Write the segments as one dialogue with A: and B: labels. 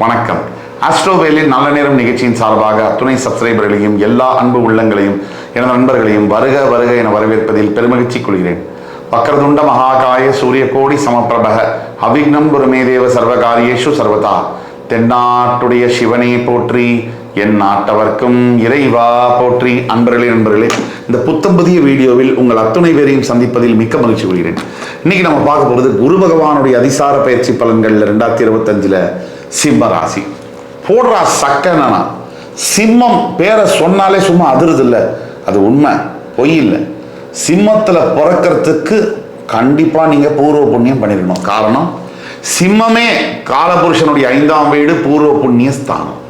A: வணக்கம். ஆஸ்ட்ரோவேலின் நல்ல நேரம் நிகழ்ச்சியின் சார்பாக அத்துணை சப்ஸ்கிரைபர்களையும் எல்லா அன்பு உள்ளங்களையும் எனது நண்பர்களையும் வருக வருக என வரவேற்பதில் பெருமகிழ்ச்சி கொள்கிறேன். வக்கரதுண்ட மகாகாய சூரிய கோடி சமப்பிரபக அவிக்னம் குருமேதேவ சர்வகாரியேஷு சர்வதா. தென்னாட்டுடைய சிவனே போற்றி என் நாட்டவர்க்கும் இறைவா போற்றி. அன்பர்களே நண்பர்களே இந்த புத்தம் புதிய வீடியோவில் உங்கள் அத்துணை பேரையும் சந்திப்பதில் மிக்க மகிழ்ச்சி கொள்கிறேன். இன்னைக்கு நம்ம பார்க்க போகிறது குரு பகவானுடைய அதிசார பயிற்சி பலன்கள் ரெண்டாயிரத்தி இருபத்தஞ்சில் சிம்ம ராசி. போடுறா சக்கனா சிம்மம் பேரை சொன்னாலே சும்மா அதிருது இல்லை அது உண்மை. பொய் இல்லை. சிம்மத்தில் பிறக்கிறதுக்கு கண்டிப்பாக நீங்கள் பூர்வ புண்ணியம் பண்ணிடணும் காரணம் சிம்மமே காலபுருஷனுடைய ஐந்தாம் வீடு பூர்வ புண்ணிய ஸ்தானம்.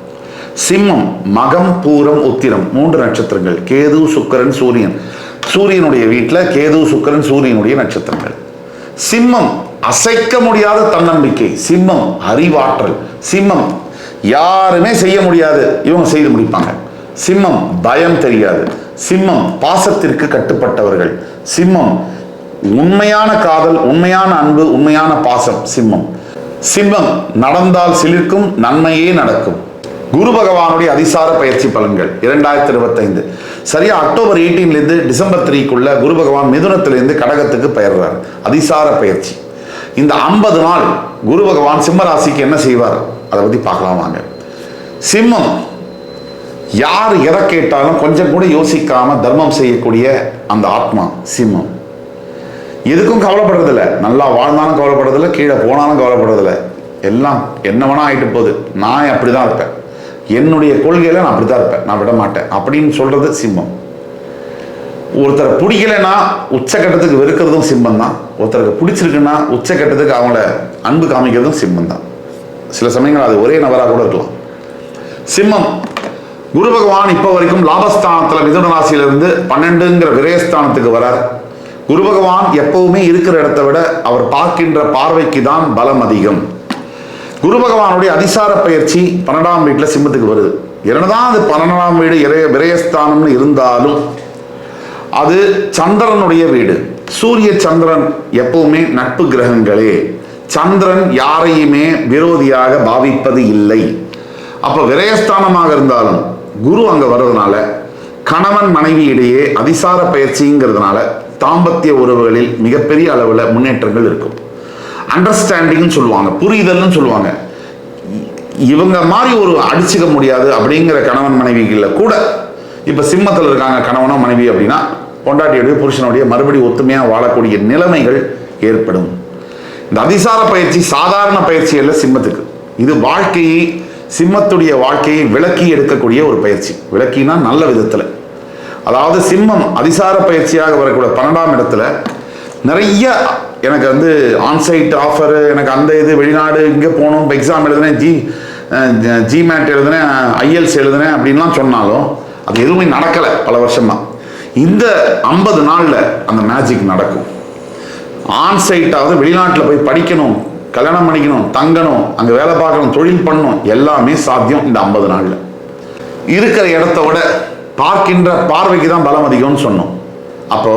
A: சிம்மம் மகம் பூரம் உத்திரம் மூன்று நட்சத்திரங்கள். கேது சுக்கரன் சூரியன். சூரியனுடைய வீட்டில் கேது சுக்கரன் சூரியனுடைய நட்சத்திரங்கள். சிம்மம் அசைக்க முடியாத தன்னம்பிக்கை சிம்மம் அறிவாற்றல். சிம்மம் யாருமே செய்ய முடியாது இவங்க செய்து முடிப்பாங்க. சிம்மம் பயம் தெரியாது. சிம்மம் பாசத்திற்கு கட்டுப்பட்டவர்கள். சிம்மம் உண்மையான காதல் உண்மையான அன்பு உண்மையான பாசம். சிம்மம். சிம்மம் நடந்தால் சிலிர்க்கும் நன்மையே நடக்கும். குரு பகவானுடைய அதிசார பயிற்சி பலன்கள் இரண்டாயிரத்தி இருபத்தைந்து. சரியா அக்டோபர் 18 இருந்து டிசம்பர் த்ரீக்குள்ள குரு பகவான் மிதுனத்திலிருந்து கடகத்துக்கு பெயர்றார். அதிசார பயிற்சி. இந்த ஐம்பது நாள் குரு பகவான் சிம்மராசிக்கு என்ன செய்வார்? அதை பற்றி பார்க்கலாம் வாங்க. சிம்மம் யார் எதை கேட்டாலும் கொஞ்சம் கூட யோசிக்காம தர்மம் செய்யக்கூடிய அந்த ஆத்மா சிம்மம். எதுக்கும் கவலைப்படுறதில்ல. நல்லா வாழ்ந்தாலும் கவலைப்படுறதில்ல கீழே போனாலும் கவலைப்படுறதில்ல. எல்லாம் என்ன வேணா போகுது. நான் அப்படிதான் இருப்பேன். என்னுடைய கொள்கையில நான் அப்படிதான் இருப்பேன். நான் விட மாட்டேன். அப்படின்னு சொல்றது சிம்மம். ஒருத்தரை பிடிக்கலைன்னா உச்சக்கட்டத்துக்கு வெறுக்கிறதும் சிம்மம் தான் ஒருத்தருக்கு பிடிச்சிருக்குன்னா உச்சக்கட்டத்துக்கு அவங்கள அன்பு காமிக்கிறதும் சிம்மம் தான். சில சமயங்கள் அது ஒரே நபராக கூட இருக்கலாம். சிம்மம் குரு பகவான் இப்போ வரைக்கும் லாபஸ்தானத்தில் மிதுன ராசியிலிருந்து பன்னெண்டுங்கிற விரயஸ்தானத்துக்கு வரார். குரு பகவான் எப்பவுமே இருக்கிற இடத்த விட அவர் பார்க்கின்ற பார்வைக்கு தான் பலம் அதிகம். குரு பகவானுடைய அதிசார பயிற்சி பன்னெண்டாம் வீட்டில் சிம்மத்துக்கு வருது. என்னதான் அது பன்னெண்டாம் வீடு இறைய விரயஸ்தானம்னு இருந்தாலும் அது சந்திரனுடைய வீடு. சூரிய சந்திரன் எப்பவுமே நட்பு கிரகங்களே. சந்திரன் யாரையுமே விரோதியாக பாவிப்பது இல்லை. அப்ப விரயஸ்தானமாக இருந்தாலும் குரு அங்க வர்றதுனால கணவன் மனைவி இடையே அதிசார பயிற்சிங்கிறதுனால தாம்பத்திய உறவுகளில் மிகப்பெரிய அளவில் முன்னேற்றங்கள் இருக்கும். அண்டர்ஸ்டாண்டிங்னு சொல்லுவாங்க புரிதல்னு சொல்லுவாங்க. இவங்க மாதிரி ஒரு அடிச்சுக்க முடியாது அப்படிங்கிற கணவன் மனைவிகளில் கூட இப்போ சிம்மத்தில் இருக்காங்க கணவனோ மனைவி அப்படின்னா பொண்டாட்டியுடைய புருஷனுடைய மறுபடி ஒத்துமையாக வாழக்கூடிய நிலைமைகள் ஏற்படும். இந்த அதிசார பயிற்சி சாதாரண பயிற்சி அல்ல சிம்மத்துக்கு. இது வாழ்க்கையை சிம்மத்துடைய வாழ்க்கையை விளக்கி எடுக்கக்கூடிய ஒரு பயிற்சி. விளக்கினா நல்ல விதத்தில். அதாவது சிம்மம் அதிசார பயிற்சியாக வரக்கூடிய பன்னெண்டாம் இடத்துல நிறைய எனக்கு வந்து ஆன்சைட் ஆஃபர் எனக்கு அந்த இது வெளிநாடு இங்கே போகணும் இப்போ எக்ஸாம் எழுதுனேன் ஜி ஜிமேட் எழுதுனேன் ஐஎல்ஸ் எழுதுனேன் அப்படின்லாம் சொன்னாலும் அது எதுவுமே நடக்கலை பல வருஷமாக இந்த ஐம்பது நாளில் அந்த மேஜிக் நடக்கும். ஆன்சைட்டாவது வெளிநாட்டில் போய் படிக்கணும் கல்யாணம் பண்ணிக்கணும் தங்கணும் அங்கே வேலை பார்க்கணும் தொழில் பண்ணணும் எல்லாமே சாத்தியம் இந்த ஐம்பது நாளில். இருக்கிற இடத்த விட பார்க்கின்ற பார்வைக்கு தான் பலம் அதிகம்னு சொன்னோம். அப்போ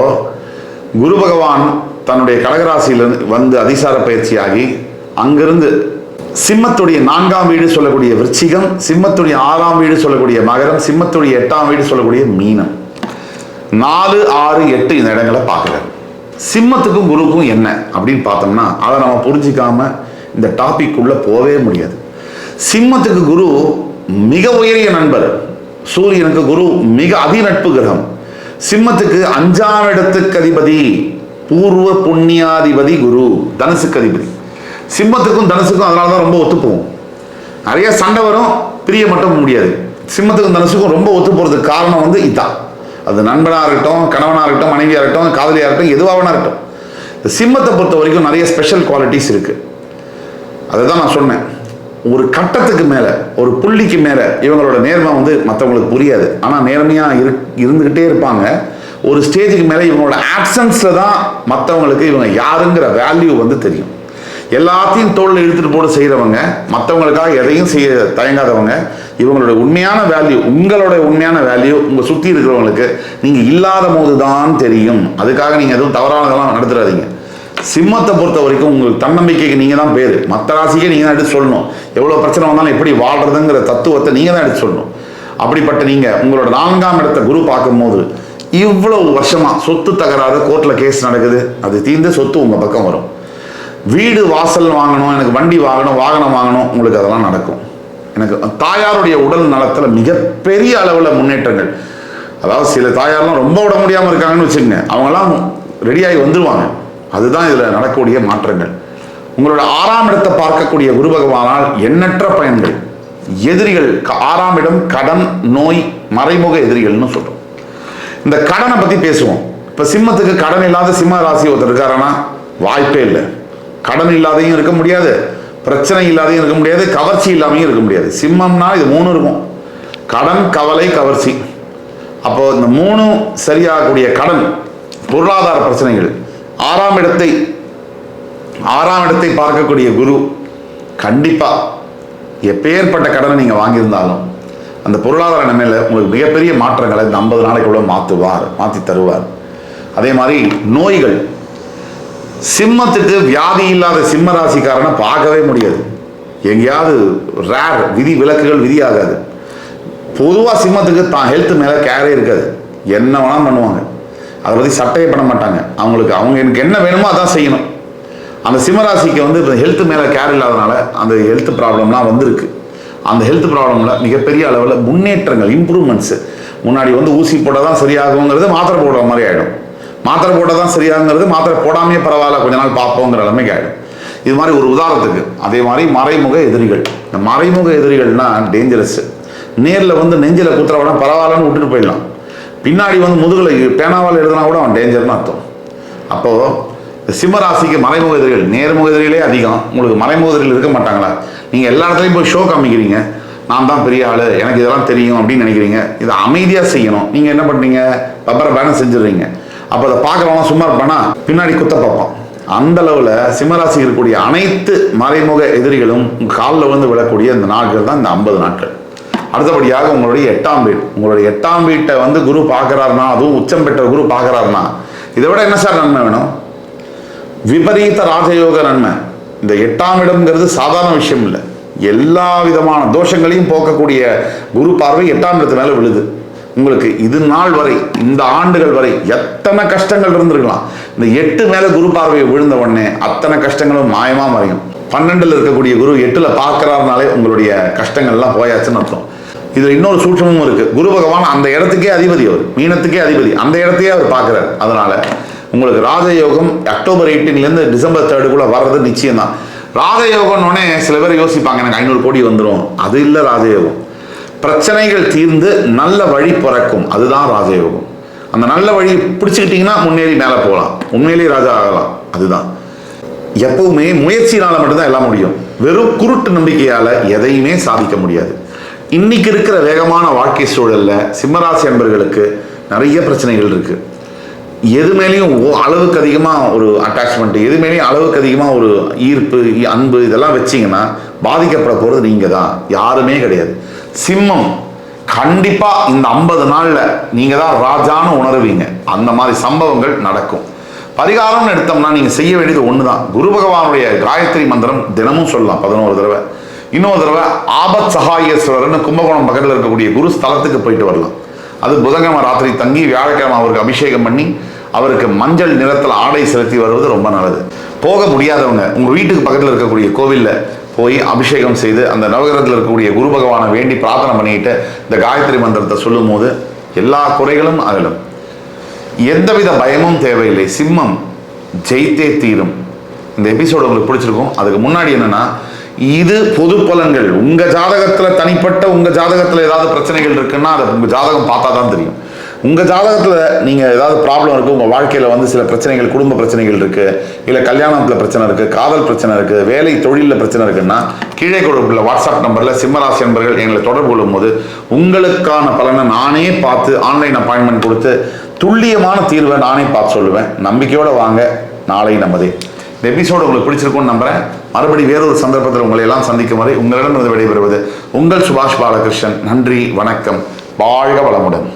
A: குரு பகவான் தன்னுடைய கடகராசியிலிருந்து வந்து அதிசார பயிற்சியாகி அங்கிருந்து சிம்மத்துடைய நான்காம் வீடு சொல்லக்கூடிய விருச்சிகம் சிம்மத்துடைய ஆறாம் வீடு சொல்லக்கூடிய மகரம் சிம்மத்துடைய எட்டாம் வீடு சொல்லக்கூடிய மீனம். நாலு ஆறு எட்டு இந்த இடங்களை பார்க்குறாரு சிம்மத்துக்கும் குருக்கும் என்ன அப்படின்னு பார்த்தோம்னா அதை நம்ம புரிஞ்சிக்காம இந்த டாபிக் உள்ள போவே முடியாது. சிம்மத்துக்கு குரு மிக உயரிய நண்பர். சூரியனுக்கு குரு மிக அதி நட்பு கிரகம். சிம்மத்துக்கு அஞ்சாம் இடத்துக்கு அதிபதி பூர்வ புண்ணியாதிபதி குரு தனுசுக்கு அதிபதி. சிம்மத்துக்கும் தனுசுக்கும் அதனால தான் ரொம்ப ஒத்துப்போகும் நிறைய சண்டை வரும் பிரிய மட்டும் முடியாது. சிம்மத்துக்கும் தனுசுக்கும் ரொம்ப ஒத்து போகிறதுக்கு காரணம் வந்து இதான். அது நண்பனாக இருக்கட்டும் கணவனாக இருக்கட்டும் மனைவியாக இருக்கட்டும் காதலியாக இருக்கட்டும் எதுவாக இருக்கட்டும். இந்த சிம்மத்தை பொறுத்த வரைக்கும் நிறைய ஸ்பெஷல் குவாலிட்டிஸ் இருக்குது அதை தான் நான் சொன்னேன். ஒரு கட்டத்துக்கு மேலே ஒரு புள்ளிக்கு மேலே இவங்களோட நேர்மை வந்து மற்றவங்களுக்கு புரியாது. ஆனால் நேர்மையாக இரு இருந்துக்கிட்டே இருப்பாங்க. ஒரு ஸ்டேஜுக்கு மேலே இவங்களோட ஆப்சன்ஸில் தான் மற்றவங்களுக்கு இவங்க யாருங்கிற வேல்யூ வந்து தெரியும். எல்லாத்தையும் தோளில் இழுத்துட்டு போட்டு செய்கிறவங்க மற்றவங்களுக்காக எதையும் செய்ய தயங்காதவங்க இவங்களோட உண்மையான வேல்யூ உங்களோட உண்மையான வேல்யூ உங்கள் சுற்றி இருக்கிறவங்களுக்கு நீங்கள் இல்லாத போது தான் தெரியும். அதுக்காக நீங்கள் எதுவும் தவறானதெல்லாம் நடத்துறாதீங்க. சிம்மத்தை பொறுத்த வரைக்கும் உங்களுக்கு தன்னம்பிக்கைக்கு நீங்கள் தான் பேர். மற்ற ராசிக்கே நீங்கள் தான் எடுத்து சொல்லணும். எவ்வளோ பிரச்சனை வந்தாலும் எப்படி வாழ்றதுங்கிற தத்துவத்தை நீங்கள் தான் எடுத்து சொல்லணும். அப்படிப்பட்ட நீங்கள் உங்களோட நான்காம் இடத்த குரு பார்க்கும்போது இவ்வளவு வருஷமாக சொத்து தகராறு கோர்ட்டில் கேஸ் நடக்குது. அது தீர்ந்து சொத்து உங்கள் பக்கம் வரும். வீடு வாசல் வாங்கணும் எனக்கு வண்டி வாங்கணும் வாகனம் வாங்கணும் உங்களுக்கு அதெல்லாம் நடக்கும். எனக்கு தாயாருடைய உடல் நலத்தில் மிகப்பெரிய அளவில் முன்னேற்றங்கள். அதாவது சில தாயாரெலாம் ரொம்ப விட முடியாமல் இருக்காங்கன்னு வச்சுக்கோங்க. அவங்கெல்லாம் ரெடியாகி வந்துடுவாங்க அதுதான் இதில் நடக்கக்கூடிய மாற்றங்கள். உங்களோட ஆறாம் இடத்தை பார்க்கக்கூடிய குரு பகவானால் எண்ணற்ற பயன்கள். எதிரிகள் ஆறாம் இடம் கடன் நோய் மறைமுக எதிரிகள்னு சொல்கிறோம் இந்த கடனை பற்றி பேசுவோம். இப்போ சிம்மத்துக்கு கடன் இல்லாத சிம்ம ராசி ஒருத்தர் இருக்காருன்னா வாய்ப்பே இல்லை. கடன் இல்லாதையும் இருக்க முடியாது பிரச்சனை இல்லாதையும் இருக்க முடியாது கவர்ச்சி இல்லாமையும் இருக்க முடியாது. சிம்மம்னா இது மூணு இருக்கும். கடன் கவலை கவர்ச்சி. அப்போ இந்த மூணும் சரியாகக்கூடிய கடன் பொருளாதார பிரச்சனைகள். ஆறாம் இடத்தை ஆறாம் இடத்தை பார்க்கக்கூடிய குரு கண்டிப்பாக எப்பேற்பட்ட கடனை நீங்கள் வாங்கியிருந்தாலும் அந்த பொருளாதார நிலைமையில் உங்களுக்கு மிகப்பெரிய மாற்றங்களை இந்த ஐம்பது நாளைக்குள்ள மாற்றுவார் மாற்றி தருவார். அதே மாதிரி நோய்கள் சிம்மத்துக்கு வியாதி இல்லாத சிம்ம ராசிக்காரனை பார்க்கவே முடியாது. எங்கேயாவது ரேர் விதி விலக்குகள் விதி ஆகாது. பொதுவாக சிம்மத்துக்கு தான் ஹெல்த் மேலே கேரே இருக்காது. என்ன வேணாலும் பண்ணுவாங்க. அதை பற்றி சட்டையே பண்ண மாட்டாங்க. அவங்களுக்கு அவங்க எனக்கு என்ன வேணுமோ அதான் செய்யணும். அந்த சிம்மராசிக்கு வந்து இப்போ ஹெல்த் மேலே கேர் இல்லாதனால அந்த ஹெல்த் ப்ராப்ளம்லாம் வந்திருக்கு. அந்த ஹெல்த் ப்ராப்ளமில் மிகப்பெரிய அளவில் முன்னேற்றங்கள் இம்ப்ரூவ்மெண்ட்ஸு முன்னாடி வந்து ஊசி போட்டால் தான் சரியாகுங்கிறது மாத்திரை போடுற மாதிரி ஆகிடும் மாத்திரை போட்டால் தான் சரியாங்கிறது மாத்திரை போடாமையே பரவாயில்ல கொஞ்ச நாள் பார்ப்போங்கிற நிலைமைக்கு ஆகிடும் இது மாதிரி ஒரு உதாரணத்துக்கு அதே மாதிரி மறைமுக எதிரிகள். இந்த மறைமுக எதிரிகள்னா டேஞ்சரஸ் நேரில் வந்து நெஞ்சில் குத்துறவன பரவாயில்லன்னு விட்டுட்டு போயிடலாம். பின்னாடி வந்து முதுகில் பேனாவால் எழுதுனா கூட அவன் டேஞ்சர்னு அர்த்தம். அப்போது இந்த சிம்மராசிக்கு மறைமுக எதிரிகள் நேர்முக எதிரிகளே அதிகம். உங்களுக்கு மறைமுக எதிரிகள் இருக்க மாட்டாங்களா? நீங்கள் எல்லா இடத்துலையும் போய் ஷோ காமிக்கிறீங்க. நான் தான் பெரிய ஆள் எனக்கு இதெல்லாம் தெரியும் அப்படின்னு நினைக்கிறீங்க. இதை அமைதியாக செய்யணும். நீங்கள் என்ன பண்ணுறீங்க பப்பரை பேனை செஞ்சிடுறீங்க. அப்போ அதை பார்க்குறவங்க சும்மா இருப்பானா? பின்னாடி குத்த பார்ப்பான். அந்த அளவில் சிம்மராசி இருக்கக்கூடிய அனைத்து மறைமுக எதிரிகளும் காலில் வந்து விழக்கூடிய இந்த நாட்கள் தான் இந்த ஐம்பது நாட்கள். அடுத்தபடியாக உங்களுடைய எட்டாம் வீடு. உங்களுடைய எட்டாம் வீட்டை வந்து குரு பார்க்குறாருனா அதுவும் உச்சம் பெற்ற குரு பார்க்குறாருனா இதை விட என்ன சார் நன்மை வேணும்? விபரீத ராஜயோக நன்மை. இந்த எட்டாம் இடம்ங்கிறது சாதாரண விஷயம் இல்லை. எல்லா விதமான தோஷங்களையும் போக்கக்கூடிய குரு பார்வை எட்டாம் இடத்து மேலே விழுது. உங்களுக்கு இது நாள் வரை இந்த ஆண்டுகள் வரை எத்தனை கஷ்டங்கள் இருந்திருக்கலாம். இந்த எட்டு மேல குரு பார்வையை விழுந்த உடனே அத்தனை கஷ்டங்களும் மாயமா மறையும். பன்னெண்டுல இருக்கக்கூடிய குரு எட்டுல பார்க்கறாருனாலே உங்களுடைய கஷ்டங்கள்லாம் போயாச்சுன்னு அர்த்தம். இதுல இன்னொரு சூட்சமும் இருக்கு. குரு பகவான் அந்த இடத்துக்கே அதிபதி அவர். மீனத்துக்கே அதிபதி. அந்த இடத்தையே அவர் பார்க்கிறார். அதனால உங்களுக்கு ராஜயோகம் அக்டோபர் 18 இருந்து டிசம்பர் தேர்டுக்குள்ள வர்றது நிச்சயம் தான் ராஜயோகம்னே சில பேர் யோசிப்பாங்க எனக்கு ஐநூறு கோடி வந்துடும் அது இல்லை ராஜயோகம். பிரச்சனைகள் தீர்ந்து நல்ல வழி பிறக்கும். அதுதான் ராஜயோகம். அந்த நல்ல வழி பிடிச்சிக்கிட்டிங்கன்னா முன்னேறி மேலே போகலாம். உண்மையிலேயே ராஜா ஆகலாம். அதுதான். எப்பவுமே முயற்சியினால் மட்டும்தான் எல்லாம் முடியும். வெறும் குருட்டு நம்பிக்கையால் எதையுமே சாதிக்க முடியாது. இன்னைக்கு இருக்கிற வேகமான வாழ்க்கை சூழலில் சிம்மராசி அன்பர்களுக்கு நிறைய பிரச்சனைகள் இருக்கு. எது மேலேயும் ஓ- அளவுக்கு அதிகமாக ஒரு அட்டாச்மெண்ட் எது மேலேயும் அளவுக்கு அதிகமாக ஒரு ஈர்ப்பு அன்பு இதெல்லாம் வச்சீங்கன்னா பாதிக்கப்பட போகிறது நீங்கள் தான் யாருமே கிடையாது. சிம்மம். கண்டிப்பா இந்த ஐம்பது நாள்ல நீங்க தான் ராஜான்னு உணருவீங்க. அந்த மாதிரி சம்பவங்கள் நடக்கும். பரிகாரம்னு எடுத்தோம்னா நீங்க செய்ய வேண்டியது ஒண்ணுதான். குரு பகவானுடைய காயத்ரி மந்திரம் தினமும் சொல்லலாம் பதினோரு தடவை. இன்னொரு தடவை ஆபத் சகாயேஸ்வரர்னு கும்பகோணம் பக்கத்தில் இருக்கக்கூடிய குரு ஸ்தலத்துக்கு போயிட்டு வரலாம். அது புதன்கிழமை ராத்திரி தங்கி வியாழக்கிழமை அவருக்கு அபிஷேகம் பண்ணி அவருக்கு மஞ்சள் நிறத்தில் ஆடை செலுத்தி வருவது ரொம்ப நல்லது. போக முடியாதவங்க உங்கள் வீட்டுக்கு பக்கத்தில் இருக்கக்கூடிய கோவில்ல போய் அபிஷேகம் செய்து அந்த நவகிரகத்தில் இருக்கக்கூடிய குரு பகவானை வேண்டி பிரார்த்தனை பண்ணிட்டு இந்த காயத்ரி மந்திரத்தை சொல்லும் போது எல்லா குறைகளும் அகலும். எந்தவித பயமும் தேவையில்லை. சிம்மம் ஜெயித்தே தீரும். இந்த எபிசோடு உங்களுக்கு பிடிச்சிருக்கும். அதுக்கு முன்னாடி என்னன்னா இது பொது பலன்கள். உங்க ஜாதகத்துல தனிப்பட்ட உங்க ஜாதகத்துல ஏதாவது பிரச்சனைகள் இருக்குன்னா அதை உங்க ஜாதகம் பார்த்தா தான் தெரியும். உங்கள் ஜாதகத்தில் நீங்கள் ஏதாவது ப்ராப்ளம் இருக்குது உங்கள் வாழ்க்கையில் வந்து சில பிரச்சனைகள் குடும்ப பிரச்சனைகள் இருக்குது இல்லை கல்யாணத்தில் பிரச்சனை இருக்குது காதல் பிரச்சனை இருக்குது வேலை தொழிலில் பிரச்சனை இருக்குன்னா கீழே கொடுப்பில் வாட்ஸ்அப் நம்பரில் சிம்மராசி நண்பர்கள் எங்களை தொடர்பு கொள்ளும்போது உங்களுக்கான பலனை நானே பார்த்து ஆன்லைன் அப்பாயின்மெண்ட் கொடுத்து துல்லியமான தீர்வை நானே பார்த்து சொல்லுவேன். நம்பிக்கையோடு வாங்க. நாளை நமதே. இந்த எபிசோடு உங்களுக்கு பிடிச்சிருக்கும்னு நம்புறேன். மறுபடி வேறொரு சந்தர்ப்பத்தில் உங்களை எல்லாம் சந்திக்கும் வரை உங்களிடமிருந்து விடைபெறுவது உங்கள் சுபாஷ் பாலகிருஷ்ணன். நன்றி வணக்கம். வாழ்க வளமுடன்.